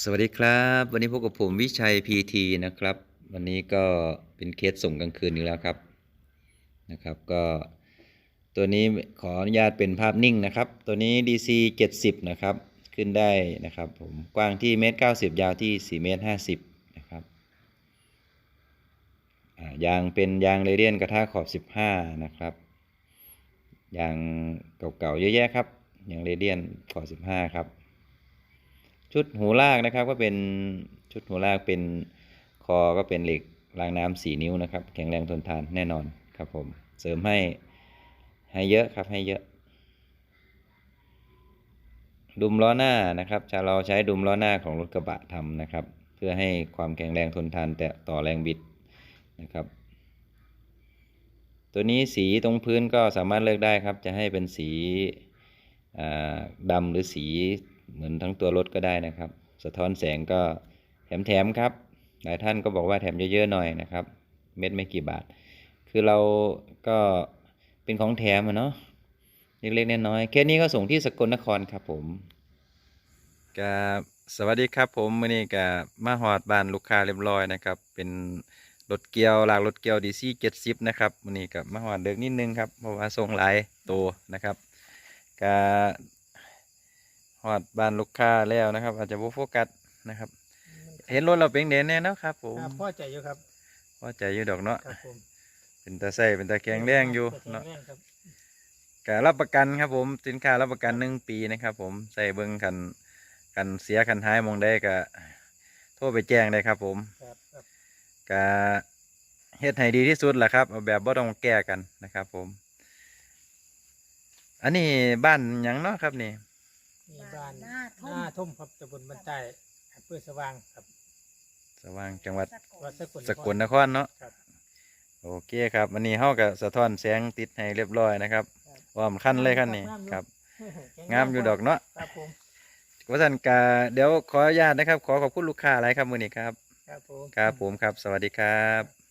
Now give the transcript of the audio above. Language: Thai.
สวัสดีครับ วันนี้พบกับผมวิชัยพีทีนะครับ วันนี้ก็เป็นเคสส่งกลางคืนอีกแล้วครับนะครับ ก็ตัวนี้ขออนุญาตเป็นภาพนิ่งนะครับ ตัวนี้ DC 70 นะครับ ขึ้นได้นะครับผมกว้างที่เมตร90 ยาวที่ 4 เมตร 50 นะครับยางเป็นยางเรเดียนกระทะขอบ 15 นะครับยางเก่าๆเยอะแยะครับยางเรเดียนขอบ 15 ครับ ชุดหูลากนะครับก็เป็นชุดหูลากเป็นคอก็เป็นเหล็กรางน้ำสี่นิ้วนะครับ แข็งแรงทนทานแน่นอนครับผมเสริมให้ให้เยอะครับให้เยอะ ดุมล้อหน้านะครับจะเราใช้ดุมล้อหน้าของรถกระบะทำนะครับ เพื่อให้ความแข็งแรงทนทานแต่ต่อแรงบิดนะครับ ตัวนี้สีตรงพื้นก็สามารถเลือกได้ครับ จะให้เป็นสีอ่าดำหรือสี เหมือนทั้งตัวรถก็ได้นะครับ สะท้อนแสงก็แถมๆครับ หลายท่านก็บอกว่าแถมเยอะๆหน่อยนะครับ เม็ดไม่กี่บาท คือเราก็เป็นของแถมอะเนาะเล็กๆน้อยๆแค่นี้ก็ส่งที่สกลนครครับผมกับสวัสดีครับผมมื่อนี้กับมาหอดบ้านลูกค้าเรียบร้อยนะครับ เป็นรถเกียวหลากรถเกียวดีซี่เจ็ดสิบนะครับมื่อนี้กับมาหอดเด็กนิดนึงครับเพราะว่าส่งหลายตัวนะครับกับ หอดบ้านลูกค้าแล้วนะครับ อาจจะบ่โฟกัสนะครับ เห็นรถเราเป็นเด่นแน่เนาะครับผมครับพ่อใจอยู่ครับพอใจอยู่ดอกเนาะครับผมเป็นตาใส่เป็นตาแข็งแรงอยู่แข็งเนาะแรงครับการรับประกันครับผมสินค้ารับประกันหนึ่งปีนะครับผมใส่เบิ้งกันกันเสียกันหายหมองได้ก็โทรไปแจ้งได้ครับผมครับครับกะเฮ็ดให้ดีที่สุดแหละครับเอาแบบบ่ต้องแก้กันนะครับผม อันนี้บ้านหยังเนาะครับนี่นี่ บ้านหน้าทุ่หมน้าทุ่มครับตำบลบ้านใต้อำเภอสว่างครับสว่างจังหวัดวัดสกลสกลนครเนาะครับโอเคครับวันนี้เฮาก็สะท้อนแสงติดให้เรียบร้อยนะครับครับว่ามันขั้นเลยขั้นนี้ครับแข็แรงงามอยู่ดอกเนาะครับผมว่าสันกาเดี๋ยวขออนุญาตนะครับ ขอขอบคุณลูกค้าหลายครับมือนี้ครับ ครับผมครับผมครับ สวัสดีครับ